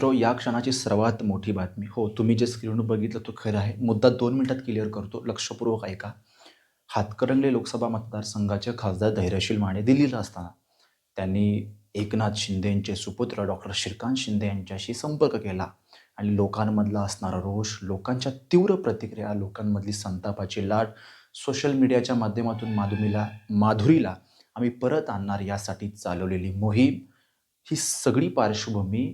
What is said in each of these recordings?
मित्रो या क्षणाची सर्वात मोठी बातमी. हो तुम्ही जे स्क्रीनवर बघितलं तो खरं आहे. मुद्दा दोन मिनिटात क्लिअर करतो. लक्षपूर्वक ऐका. हातकरंगले लोकसभा मतदारसंघाचे खासदार धैर्यशील माने दिल्लीला असताना त्यांनी एकनाथ शिंदेंचे सुपुत्र डॉक्टर श्रीकांत शिंदे यांच्याशी संपर्क केला. आणि लोकांमधला असणारा रोष लोकांच्या तीव्र प्रतिक्रिया लोकांमधली संतापाची लाट सोशल मीडियाच्या माध्यमातून माधुरीला माधुरीला आम्ही परत आणणार यासाठी चालवलेली मोहीम ही सगळी पार्श्वभूमी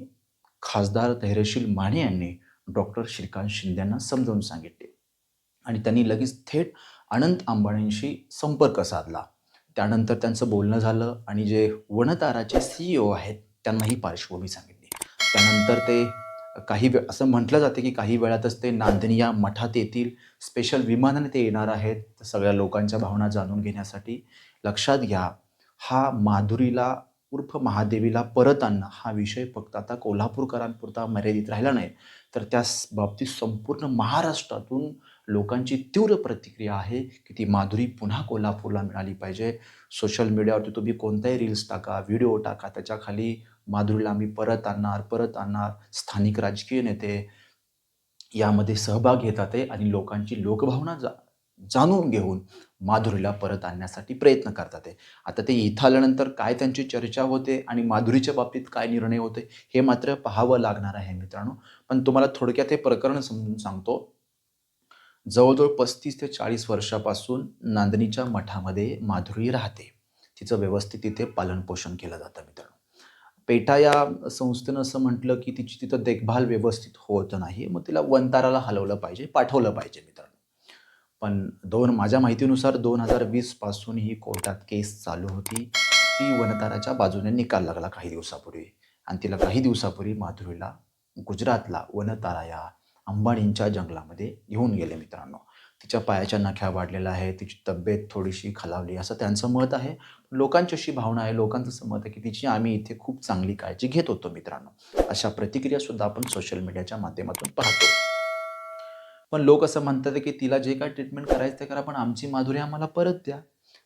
खासदार धैर्यशील माने यांनी डॉक्टर श्रीकांत शिंदेंना समजावून सांगितले. आणि त्यांनी लगेच थेट अनंत अंबाणींशी संपर्क साधला. त्यानंतर त्यांचं बोलणं झालं आणि जे वनताराचे सीईओ आहेत त्यांना ही पार्श्वभूमी सांगितली. त्यानंतर ते काही वेळ असं म्हटलं जाते की काही वेळातच ते नांदणी या मठात येतील स्पेशल विमानाने ते येणार आहेत. सगळ्या लोकांच्या भावना जाणून घेण्यासाठी लक्षात घ्या. हा माधुरीला उर्फ महादेवीला परत आणणं हा विषय फक्त आता कोल्हापूरकरांपुरता मर्यादित राहिला नाही. तर त्या बाबतीत संपूर्ण महाराष्ट्रातून लोकांची तीव्र प्रतिक्रिया आहे की ती माधुरी पुन्हा कोल्हापूरला मिळाली पाहिजे. सोशल मीडियावरती तुम्ही कोणताही रील्स टाका व्हिडिओ टाका त्याच्याखाली माधुरीला आम्ही परत आणणार परत आणणार स्थानिक राजकीय नेते यामध्ये सहभाग घेतात आहे आणि लोकांची लोकभावना जा जाणून घेऊन माधुरीला परत आणण्यासाठी प्रयत्न करतात आहे आता ते इथं आल्यानंतर काय त्यांची चर्चा होते आणि माधुरीच्या बाबतीत काय निर्णय होते हे मात्र पाहावं लागणार आहे मित्रांनो. पण तुम्हाला थोडक्यात हे प्रकरण समजून सांगतो. जवळजवळ पस्तीस ते चाळीस वर्षापासून नांदणीच्या मठामध्ये माधुरी राहते. तिचं व्यवस्थित तिथे पालनपोषण केलं जातं मित्रांनो. पेटा या संस्थेनं असं म्हटलं की तिची तिथं देखभाल व्यवस्थित होत नाही मग तिला वंताराला हलवलं पाहिजे पाठवलं पाहिजे मित्रांनो. पण दोन माझ्या माहितीनुसार दोन हजार वीसपासून ही कोर्टात केस चालू होती. ती वनताराच्या बाजूने निकाल लागला काही दिवसापूर्वी. आणि तिला काही दिवसापूर्वी माधुरीला गुजरातला वनतारा या अंबाणींच्या जंगलामध्ये घेऊन गेले मित्रांनो. तिच्या पायाच्या नख्या वाढलेल्या आहे तिची तब्येत थोडीशी खालावली असं त्यांचं मत आहे. लोकांची अशी भावना आहे लोकांचं असं मत आहे की तिची आम्ही इथे खूप चांगली काळजी घेत होतो मित्रांनो. अशा प्रतिक्रियासुद्धा आपण सोशल मीडियाच्या माध्यमातून पाहतो. पण लोक असं म्हणतात की तिला जे काय ट्रीटमेंट करायचं ते करा पण आमची माधुरी आम्हाला परत द्या.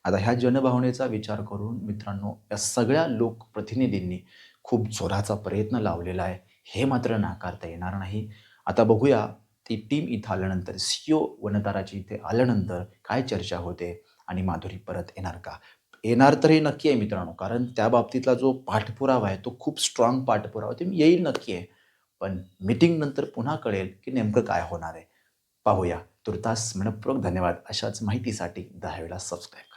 आता ह्या जनभावनेचा विचार करून मित्रांनो या सगळ्या लोकप्रतिनिधींनी खूप जोराचा प्रयत्न लावलेला आहे. हे मात्र नाकारता येणार नाही. आता बघूया ती टीम इथं आल्यानंतर सीओ वनताराची इथे आल्यानंतर काय चर्चा होते आणि माधुरी परत येणार का? येणार तर हे नक्की आहे मित्रांनो कारण त्या बाबतीतला जो पाठपुरावा आहे तो खूप स्ट्रॉंग पाठपुरावा ते येईल नक्की आहे. पण मिटिंगनंतर पुन्हा कळेल की नेमकं काय होणार आहे. पाहूया. तुर्तास मनपूर्वक धन्यवाद अशाच माहितीसाठी दहा वेळा सबस्क्राईब